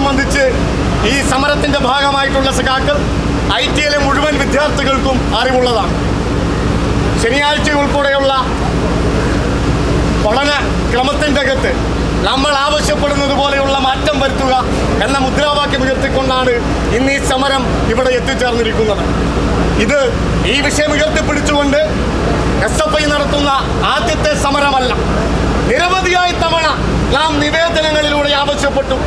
സംബന്ധിച്ച് ഈ സമരത്തിന്റെ ഭാഗമായിട്ടുള്ള സഖാക്കൾ ഐ ടി ഐയിലെ മുഴുവൻ വിദ്യാർത്ഥികൾക്കും അറിവുള്ളതാണ്. ശനിയാഴ്ച ഉൾപ്പെടെയുള്ള പഠന ക്രമത്തിന്റെ അകത്ത് നമ്മൾ ആവശ്യപ്പെടുന്നത് പോലെയുള്ള മാറ്റം വരുത്തുക എന്ന മുദ്രാവാക്യം ഉയർത്തിക്കൊണ്ടാണ് ഇന്ന് ഈ സമരം ഇവിടെ എത്തിച്ചേർന്നിരിക്കുന്നത്. ഇത് ഈ വിഷയം ഉയർത്തിപ്പിടിച്ചുകൊണ്ട് എസ് എഫ് ഐ നടത്തുന്ന ആദ്യത്തെ സമരമല്ല. നിരവധിയായി തവണ നാം നിവേദനങ്ങളിലൂടെ ആവശ്യപ്പെട്ടു.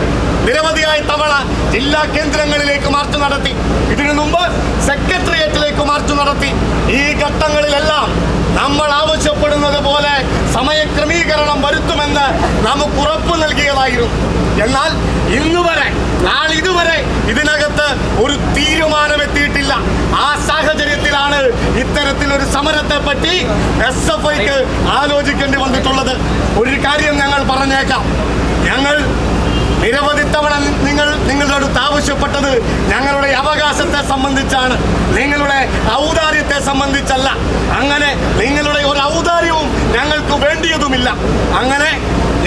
നിരവധിയായ തവണ ജില്ലാ കേന്ദ്രങ്ങളിലേക്ക് മാർച്ച് നടത്തി. ഇതിനു മുമ്പ് സെക്രട്ടേറിയറ്റിലേക്ക് മാർച്ച് നടത്തി. ഈ ഘട്ടങ്ങളിലെല്ലാം നമ്മൾ ആവശ്യപ്പെടുന്നത് പോലെ സമയക്രമീകരണം വരുത്തുമെന്ന് നമുക്ക് ഉറപ്പ് നൽകിയതായിരുന്നു. എന്നാൽ ഇന്ന് വരെ നാളിതുവരെ ഇതിനകത്ത് ഒരു തീരുമാനം എത്തിയിട്ടില്ല ആ സാഹചര്യത്തിലാണ് ഇത്തരത്തിലൊരു സമരത്തെ പറ്റി എസ് എഫ് ഐക്ക് ആലോചിക്കേണ്ടി വന്നിട്ടുള്ളത്. ഒരു കാര്യം ഞങ്ങൾ പറഞ്ഞേക്കാം. ഞങ്ങൾ നിരവധി തവണ നിങ്ങൾ നിങ്ങളോട് ആവശ്യപ്പെട്ടത് ഞങ്ങളുടെ അവകാശത്തെ സംബന്ധിച്ചാണ്. നിങ്ങളുടെ ഔദാര്യത്തെ സംബന്ധിച്ചല്ല. അങ്ങനെ നിങ്ങളുടെ ഒരു ഔദാര്യവും ഞങ്ങൾക്ക് വേണ്ടിയതുമില്ല. അങ്ങനെ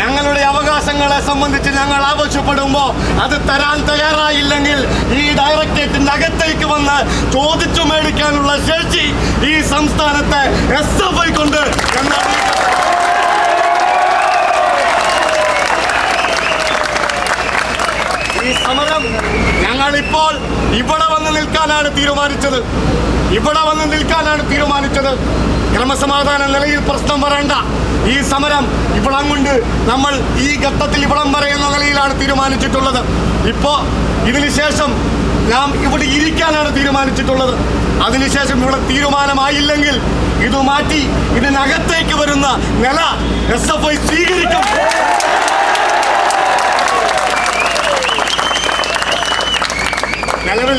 ഞങ്ങളുടെ അവകാശങ്ങളെ സംബന്ധിച്ച് ഞങ്ങൾ ആവശ്യപ്പെടുമ്പോൾ അത് തരാൻ തയ്യാറായില്ലെങ്കിൽ ഈ ഡയറക്ടറേറ്റിന്റെ അകത്തേക്ക് വന്ന് ചോദിച്ചു മേടിക്കാനുള്ള ശേഷി ഈ സംസ്ഥാനത്തെ എസ് എഫ് ഐ കൊണ്ട് എന്നാണ്. ഈ സമരം ഞങ്ങൾ ഇപ്പോൾ ഇവിടെ വന്ന് നിൽക്കാനാണ് തീരുമാനിച്ചത്. ഇവിടെ വന്ന് നിൽക്കാനാണ് തീരുമാനിച്ചത്. ക്രമസമാധാന നിലയിൽ പ്രശ്നം വരേണ്ട. ഈ സമരം ഇവിടം കൊണ്ട് നമ്മൾ ഈ ഘട്ടത്തിൽ ഇവിടം വരെ എന്ന നിലയിലാണ് തീരുമാനിച്ചിട്ടുള്ളത്. ഇപ്പോൾ ഇതിനുശേഷം നാം ഇവിടെ ഇരിക്കാനാണ് തീരുമാനിച്ചിട്ടുള്ളത്. അതിനുശേഷം ഇവിടെ തീരുമാനമായില്ലെങ്കിൽ ഇത് മാറ്റി ഇതിനകത്തേക്ക് വരുന്ന നില എസ് എഫ് ഐ സ്വീകരിക്കും. നിലവിൽ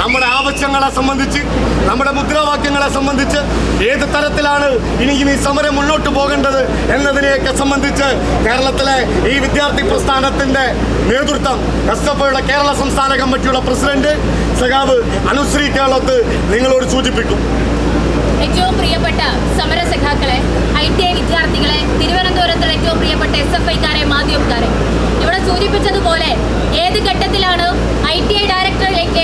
നമ്മുടെ ആവശ്യങ്ങളെ സംബന്ധിച്ച് നമ്മുടെ മുദ്രാവാക്യങ്ങളെ സംബന്ധിച്ച് ഏത് തരത്തിലാണ് ഇനി ഇനി സമരം മുന്നോട്ട് പോകേണ്ടത് എന്നതിനെയൊക്കെ സംബന്ധിച്ച് കേരളത്തിലെ ഈ വിദ്യാർത്ഥി പ്രസ്ഥാനത്തിന്റെ നേതൃത്വം എസ് എഫ് ഐയുടെ കേരള സംസ്ഥാന കമ്മിറ്റിയുടെ പ്രസിഡന്റ് സഖാവ് അനുശ്രീ കേളത്ത് നിങ്ങളോട് സൂചിപ്പിക്കും. ഏറ്റവും പ്രിയപ്പെട്ട സമര സഖാക്കളെ ഐ ടി ഐ വിദ്യാർത്ഥികളെ തിരുവനന്തപുരത്തുള്ള ഏറ്റവും പ്രിയപ്പെട്ട എസ് എഫ് ഐക്കാരെ മാധ്യമക്കാരെ ഇവിടെ സൂചിപ്പിച്ചതുപോലെ ഏത് ഘട്ടത്തിലാണ് ഐ ടി ഐ ഡയറക്ടറിലേക്ക്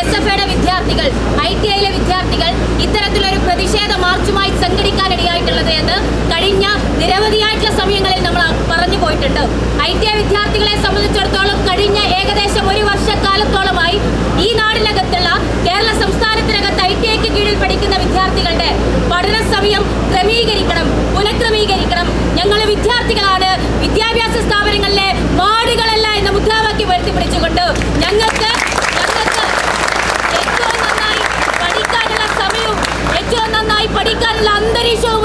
എസ് എഫ് ഐയുടെ വിദ്യാർത്ഥികൾ ഐ ടി ഐയിലെ വിദ്യാർത്ഥികൾ ഇത്തരത്തിലൊരു പ്രതിഷേധ മാർച്ചുമായി സംഘടിക്കാനിടയായിട്ടുള്ളത് എന്ന് കഴിഞ്ഞ നിരവധിയായിട്ടുള്ള സമയങ്ങളിൽ നമ്മൾ പറഞ്ഞു പോയിട്ടുണ്ട്. ഐ ടി ഐ വിദ്യാർത്ഥികളെ സംബന്ധിച്ചിടത്തോളം കഴിഞ്ഞ ഏകദേശം ഒരു വർഷക്കാലത്തോളമായി ഈ നാടിനകത്തുള്ള കേരള സംസ്ഥാനത്തിനകത്ത് ഐ ടി ഐക്ക് കീഴിൽ പഠിക്കുന്ന വിദ്യാർത്ഥികളുടെ പഠന സമയം ക്രമീകരിക്കണം പുനഃക്രമീകരിക്കണം. ഞങ്ങൾ വിദ്യാർത്ഥികളാണ് വിദ്യാഭ്യാസ സ്ഥാപനങ്ങളിലെ വാർഡുകളല്ല എന്ന മുദ്രാവാക്യം ഉയർത്തിപ്പിടിച്ചുകൊണ്ട് ഞങ്ങൾക്ക് ഞങ്ങൾക്ക്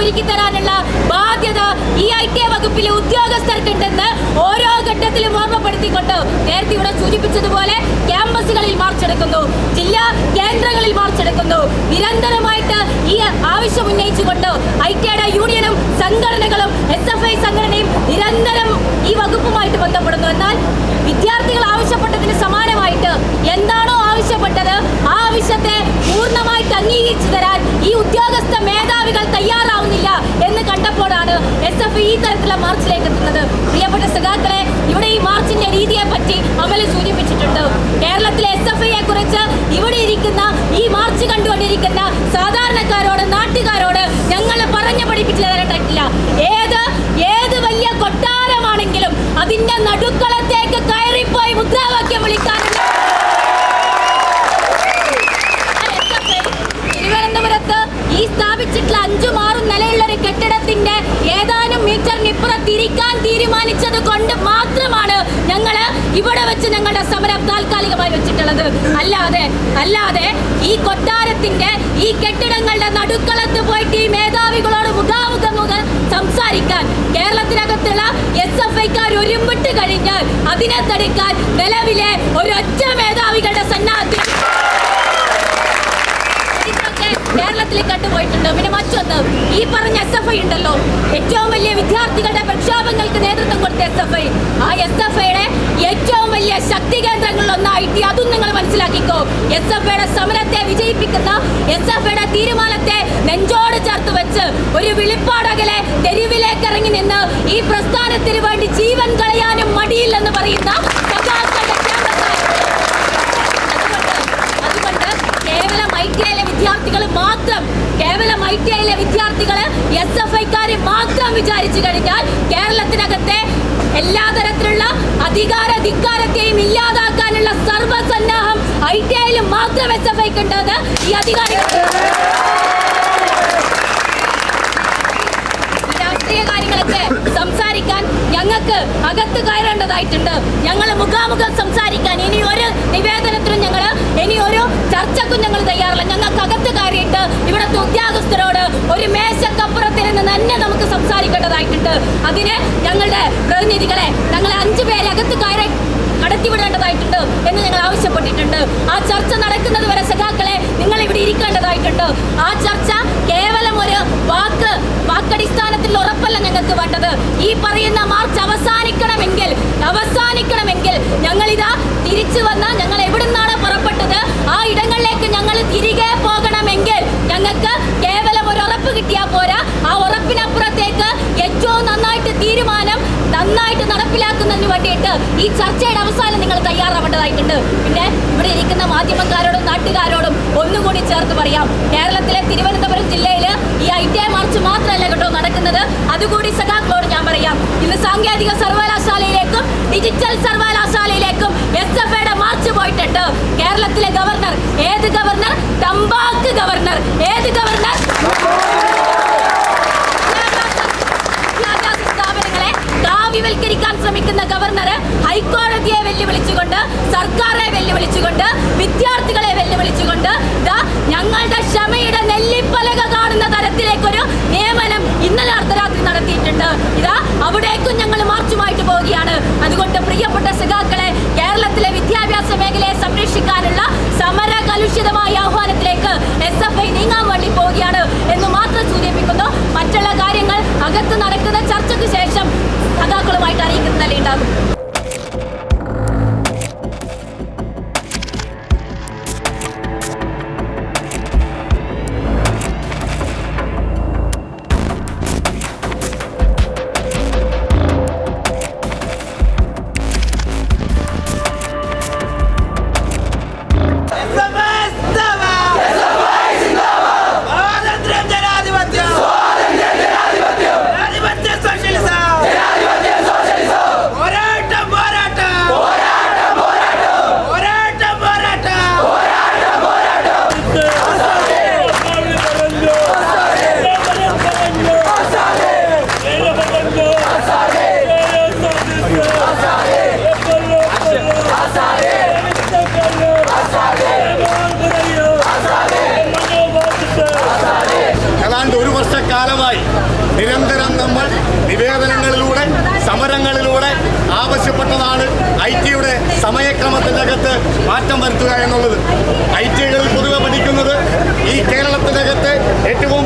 ഒരുക്കി തരാനുള്ള ബാധ്യത ഈ ഐ ടി വകുപ്പിലെ ഉദ്യോഗസ്ഥർക്കുണ്ടെന്ന് ഓരോ ഘട്ടത്തിലും ഓർമ്മപ്പെടുത്തിക്കൊണ്ട് നേരത്തെ ഇവിടെ സൂചിപ്പിച്ചതുപോലെ ക്യാമ്പസുകളിൽ മാർച്ചെടുക്കുന്നു. ജില്ലാ കേന്ദ്രങ്ങളിൽ മാർച്ച് മാർച്ചെടുക്കുന്നു. നിരന്തരമായിട്ട് ഈ ആവശ്യം ഉന്നയിച്ചുകൊണ്ട് ഐ ടിയുടെ യൂണിയനും സംഘടനകളും എസ് എഫ് ഐ സംഘടനയും നിരന്തരം ഈ വകുപ്പുമായിട്ട് ബന്ധപ്പെടുന്നു. എന്നാൽ വിദ്യാർത്ഥികൾ ആവശ്യപ്പെട്ടതിന് സമാനമായിട്ട് എന്താണോ ആവശ്യപ്പെട്ടത് ആ ആവശ്യത്തെ പൂർണമായിട്ട് അംഗീകരിച്ചു തരാൻ ഈ ഉദ്യോഗസ്ഥ മേധാവികൾ തയ്യാറാവുന്നില്ല എന്ന് കണ്ടപ്പോഴാണ് എസ് എഫ് ഈ തരത്തിലുള്ള മാർച്ചിലേക്ക് എത്തുന്നത്. പ്രിയപ്പെട്ട സഖാക്കളെ ഇവിടെ ഈ മാർച്ചിന്റെ രീതിയെ പറ്റി അമൽ സൂചിപ്പിച്ചിട്ടുണ്ട്. കേരളത്തിലെ എസ് എഫ് ഐയെ കുറിച്ച് ഇവിടെ ഇരിക്കുന്ന ഈ മാർച്ച് കണ്ടുകൊണ്ടിരിക്കുന്ന സാധാരണക്കാരോട് നാട്ടുകാരോട് ഞങ്ങൾ പറഞ്ഞു പഠിപ്പിച്ചു തരേണ്ടതില്ല തീരുമാനിച്ചത് കൊണ്ട് മാത്രമാണ് ഞങ്ങൾ ഇവിടെ വെച്ച് ഞങ്ങളുടെ സമരം താൽക്കാലികമായി വെച്ചിട്ടുള്ളത്. അല്ലാതെ അല്ലാതെ ഈ കൊട്ടാരത്തിന്റെ ഈ കെട്ടിടങ്ങളുടെ നടുക്കളത്ത് പോയിട്ട് ഈ മേധാവികളോട് മുഖാമുഖം മുഖം സംസാരിക്കാൻ കേരളത്തിനകത്തുള്ള എസ് എഫ് ഐക്കാർ ഒരുമിട്ട് കഴിഞ്ഞാൽ അതിനെ തടുക്കാൻ നിലവിലെ ഒരൊറ്റ മേധാവികളുടെ സന്നാഹത്തിൽ കേരളത്തിൽ കണ്ടുപോയിട്ടുണ്ട്. പിന്നെ മറ്റൊന്ന് ഈ പറഞ്ഞ എസ് എഫ് ഐ ഉണ്ടല്ലോ. ഏറ്റവും വലിയ വിദ്യാർത്ഥികളുടെ പ്രക്ഷോഭങ്ങൾക്ക് നേതൃത്വം കൊടുത്ത എസ് എഫ് ഐ ആ എസ് എഫ് ഐയുടെ ഏറ്റവും വലിയ ശക്തി കേന്ദ്രങ്ങളിൽ ഒന്നായിട്ട് അതും നിങ്ങൾ മനസ്സിലാക്കിക്കോ. എസ് എഫ് ഐയുടെ സമരത്തെ വിജയിപ്പിക്കുന്ന എസ് എഫ് ഐയുടെ തീരുമാനത്തെ നെഞ്ചോട് ചേർത്ത് വെച്ച് ഒരു വിളിപ്പാടകലെ തെരുവിലേക്ക് ഇറങ്ങി നിന്ന് ഈ പ്രസ്ഥാനത്തിന് വേണ്ടി ജീവൻ കളയാനും മടിയില്ലെന്ന് പറയുന്ന സഖാക്കളുടെ കേരളക്കാർ അതുകൊണ്ട് അതുകൊണ്ട് കേവലം ഐ ടി ഐയിലെ വിദ്യാർത്ഥികൾ മാത്രം കേവലം ഐ ടി ഐയിലെ വിദ്യാർത്ഥികൾ എസ് എഫ് ഐക്കാരെ മാത്രം വിചാരിച്ചു കഴിഞ്ഞാൽ കേരളത്തിനകത്തെ എല്ലാ തരത്തിലുള്ള അധികാര ധിക്കാരത്തെയും ഇല്ലാതാക്കാനുള്ള സർവസന്നാഹം ഐ ടി ഐയിൽ മാത്രം എസ് എഫ് ഐക്ക് ഉണ്ടെന്ന് ഈ അധികാരികൾ ഈ രാഷ്ട്രീയ കാര്യങ്ങളൊക്കെ സംസാരിക്കാൻ ഞങ്ങൾക്ക് അകത്ത് കയറേണ്ടതായിട്ടുണ്ട്. ഞങ്ങൾ മുഖാമുഖം സംസാരിക്കാൻ ഇനി ഒരു നിവേദനത്തിനും ഞങ്ങൾ ഇനി ഒരു ചർച്ചക്കും ഞങ്ങൾ തയ്യാറല്ല. ഞങ്ങൾക്ക് അകത്ത് കയറിയിട്ട് ഇവിടുത്തെ ഉദ്യോഗസ്ഥരോട് ഒരു മേശക്കപ്പുറത്തിരുന്ന് തന്നെ നമുക്ക് സംസാരിക്കേണ്ടതായിട്ടുണ്ട്. അതിന് ഞങ്ങളുടെ പ്രതിനിധികളെ ഞങ്ങളെ അഞ്ചു പേരെ അകത്ത് കയറി കടത്തിവിടേണ്ടതായിട്ടുണ്ട് എന്ന് ഞങ്ങൾ ആവശ്യപ്പെട്ടിട്ടുണ്ട്. ആ ചർച്ച നടക്കുന്നത് വരെ സഖാക്കളെ നിങ്ങൾ ഇവിടെ ഇരിക്കേണ്ടതായിട്ടുണ്ട്. ആ ചർച്ച ഒരു വാക്ക് വാക്കടിസ്ഥാനത്തിൽ ഉറപ്പല്ല ഞങ്ങൾക്ക് വേണ്ടത്. ഈ പറയുന്ന മാർച്ച് അവസാനിക്കണമെങ്കിൽ അവസാനിക്കണമെങ്കിൽ ഞങ്ങളിതാ തിരിച്ചു വന്ന ഞങ്ങൾ എവിടുന്നാണ് പുറപ്പെട്ടത്? ആ ഇടങ്ങളിലേക്ക് ഞങ്ങൾ തിരികെ പോകണമെങ്കിൽ ഞങ്ങൾക്ക് കേവലം ഒരു ഉറപ്പ് കിട്ടിയാൽ പോരാ. ആ ഉറപ്പിനപ്പുറത്തേക്ക് ഏറ്റവും നന്നായിട്ട് തീരുമാനം നന്നായിട്ട് നടപ്പിലാക്കുന്നതിന് വേണ്ടിയിട്ട് ഈ ചർച്ചയുടെ അവസാനം നിങ്ങൾ തയ്യാറാവേണ്ടതായിട്ടുണ്ട്. പിന്നെ ഇവിടെ ഇരിക്കുന്ന മാധ്യമക്കാരോടും നാട്ടുകാരോടും ഒന്നുകൂടി ചേർത്ത് പറയാം. കേരളത്തിലെ തിരുവനന്തപുരം ജില്ലയിൽ ഈ ഐ ടി ഐ മാർച്ച് മാത്രമല്ല നടക്കുന്നത് അതുകൂടി സഖാക്കളോട് ഞാൻ പറയാം. ഇന്ന് സാങ്കേതിക സർവകലാശാലയിലേക്കും ഡിജിറ്റൽ സർവകലാശാലയിലേക്കും എസ് എഫ് ഐയുടെ മാർച്ച് പോയിട്ടുണ്ട്. കേരളത്തിലെ ഗവർണർ ഏത് ഗവർണർ തമ്പാക്ക് ഗവർണർ ഏത് ഗവർണർ കാവ്യവൽക്കരിക്കാൻ ശ്രമിക്കുന്ന ഗവർണർ ഹൈക്കോടതിയെ വെല്ലുവിളിച്ചുകൊണ്ട് സർക്കാരെ വെല്ലുവിളിച്ചുകൊണ്ട് വിദ്യാർത്ഥികളെ വെല്ലുവിളിച്ചുകൊണ്ട് ഞങ്ങളുടെ ക്ഷമയുടെ നെല്ലിപ്പലക കാണുന്ന തരത്തിലേക്കൊരു നിയമനം ഇന്നലെ അർദ്ധരാത്രി നടത്തിയിട്ടുണ്ട്. ഇതാ അവിടേക്കും ഞങ്ങൾ മാർച്ചുമായിട്ട് പോവുകയാണ്. അതുകൊണ്ട് പ്രിയപ്പെട്ട സഖാക്കളെ ഉണ്ടാകും വരുത്തുക എന്നുള്ളത്. ഐ ടികളിൽ പൊതുവെ പഠിക്കുന്നത് ഈ കേരളത്തിനകത്ത് ഏറ്റവും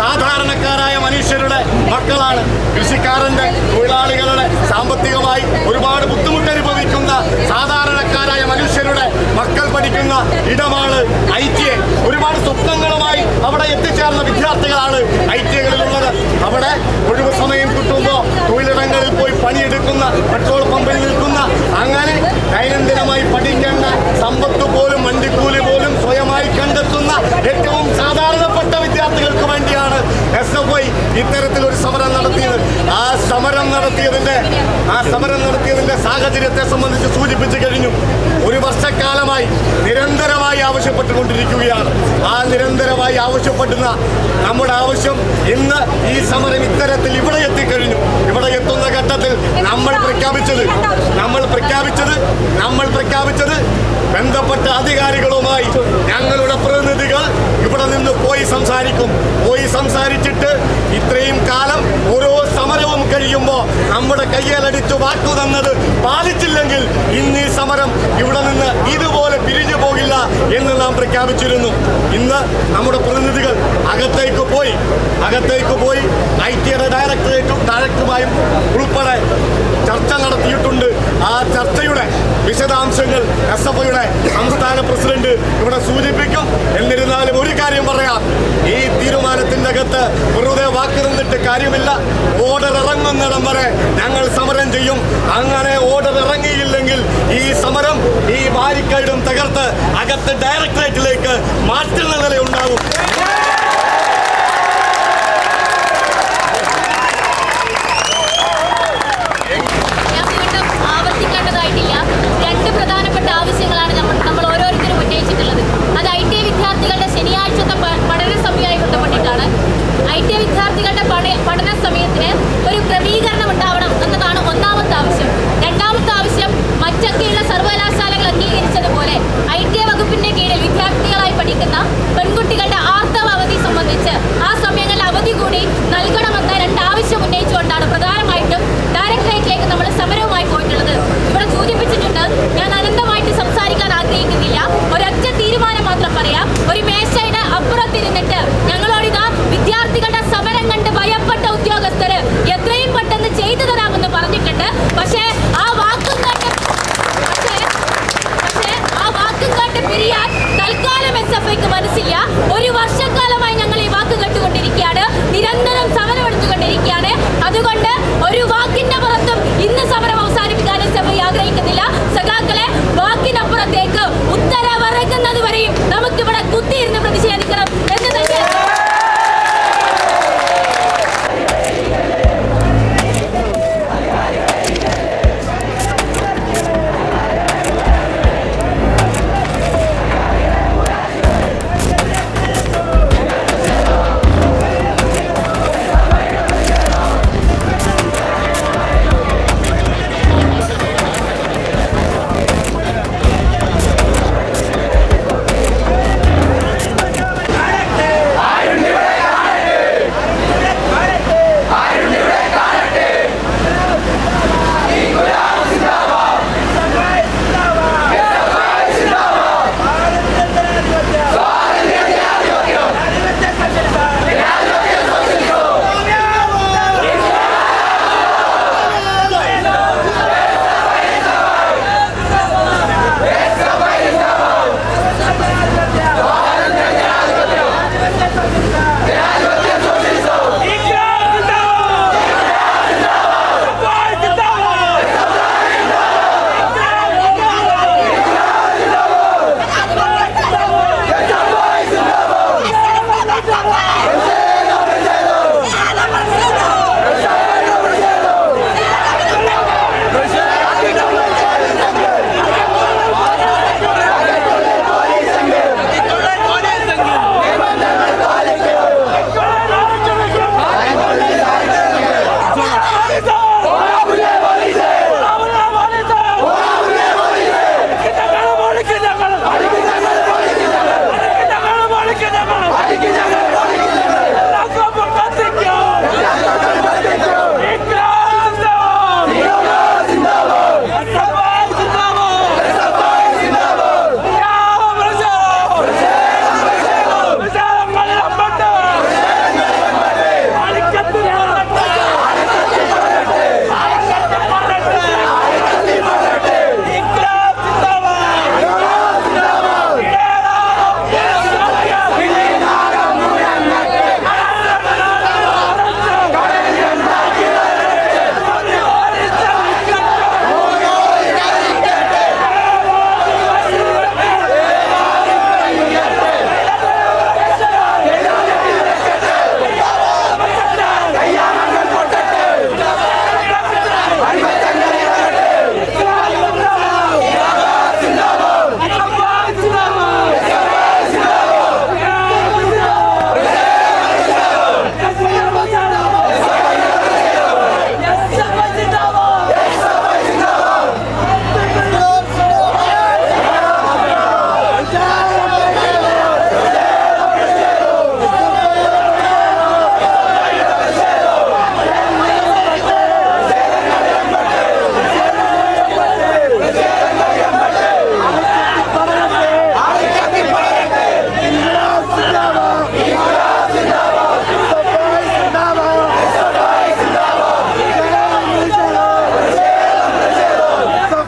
സാധാരണക്കാരായ മനുഷ്യരുടെ മക്കളാണ്. കൃഷിക്കാരന്റെ തൊഴിലാളികളുടെ സാമ്പത്തികമായി ഒരുപാട് ബുദ്ധിമുട്ട് അനുഭവിക്കുന്ന സാധാരണക്കാരായ മനുഷ്യരുടെ മക്കൾ പഠിക്കുന്ന ഇടമാണ് ഐ ടി ഐ ഒരുപാട് സ്വപ്നങ്ങളുമായി അവിടെ എത്തിച്ചേർന്ന വിദ്യാർത്ഥികളാണ് ഐ ടി ഐകളിലുള്ളത് അവിടെ ഒഴിവു സമയം കിട്ടുമ്പോൾ തൊഴിലിടങ്ങളിൽ പണിയെടുക്കുന്ന പെട്രോൾ പമ്പിൽ നിൽക്കുന്ന അങ്ങനെ ദൈനംദിനമായി പഠിക്കേണ്ട സമ്പത്ത് പോലും വണ്ടിക്കൂലി പോലും സ്വയമായി കണ്ടെത്തുന്ന ഏറ്റവും സാധാരണപ്പെട്ട വിദ്യാർത്ഥികൾക്ക് വേണ്ടിയാണ് എസ് എഫ് ഐ ഇത്തരത്തിലൊരു സമരം നടത്തിയത്. ആ സമരം നടത്തിയതിന്റെ ആ സമരം നടത്തിയതിന്റെ സാഹചര്യത്തെ സംബന്ധിച്ച് സൂചിപ്പിച്ചു കഴിഞ്ഞു. ഒരു വർഷക്കാലമായി നിരന്തരമായി ആവശ്യപ്പെട്ടുകൊണ്ടിരിക്കുകയാണ്. ആ നിരന്തരമായി ആവശ്യപ്പെടുന്ന നമ്മുടെ ആവശ്യം ഇന്ന് ഈ സമരം ഇത്തരത്തിൽ ഇവിടെ എത്തിക്കഴിഞ്ഞു. ഇവിടെ എത്തുന്ന ഘട്ടത്തിൽ നമ്മൾ പ്രഖ്യാപിച്ചത് നമ്മൾ പ്രഖ്യാപിച്ചത് നമ്മൾ പ്രഖ്യാപിച്ചത് ബന്ധപ്പെട്ട അധികാരികളുമായി ഞങ്ങളുടെ പ്രതിനിധികൾ ഇവിടെ നിന്ന് പോയി സംസാരിക്കും. പോയി സംസാരിച്ചിട്ട് ഇത്രയും കാലം ഓരോ സമരവും കഴിയുമ്പോൾ നമ്മുടെ കയ്യലടിച്ച് വാക്കു തന്നത് പാലിച്ചില്ലെങ്കിൽ ഇന്ന് ഈ സമരം ഇവിടെ നിന്ന് ഇതുപോലെ പിരിഞ്ഞു പോകില്ല എന്ന് നാം പ്രഖ്യാപിച്ചിരുന്നു. ഇന്ന് നമ്മുടെ പ്രതിനിധികൾ അകത്തേക്ക് പോയി. അകത്തേക്ക് പോയി ഐ ടിയുടെ ഡയറക്ടറേറ്റും ഡയറക്ടറുമായും ഉൾപ്പെടെ ചർച്ച നടത്തിയിട്ടുണ്ട്. ആ ചർച്ചയുടെ വിശദാംശങ്ങൾ എസ് എഫ് ഐയുടെ സംസ്ഥാന പ്രസിഡന്റ് ഇവിടെ സൂചിപ്പിക്കും. എന്നിരുന്നാലും ഒരു കാര്യം പറയാം. ഈ തീരുമാനത്തിന്റെ അകത്ത് വെറുതെ വാക്ക് നിന്നിട്ട് കാര്യമില്ല. ഓർഡർ ഇറങ്ങുന്നിടം വരെ ഞങ്ങൾ സമരം ചെയ്യും. അങ്ങനെ ഓർഡർ ഇറങ്ങിയില്ലെങ്കിൽ ഈ സമരം ഈ ബാരിക്കേഡും തകർത്ത് അകത്ത് ഡയറക്ടറേറ്റിലേക്ക്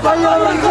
ভাই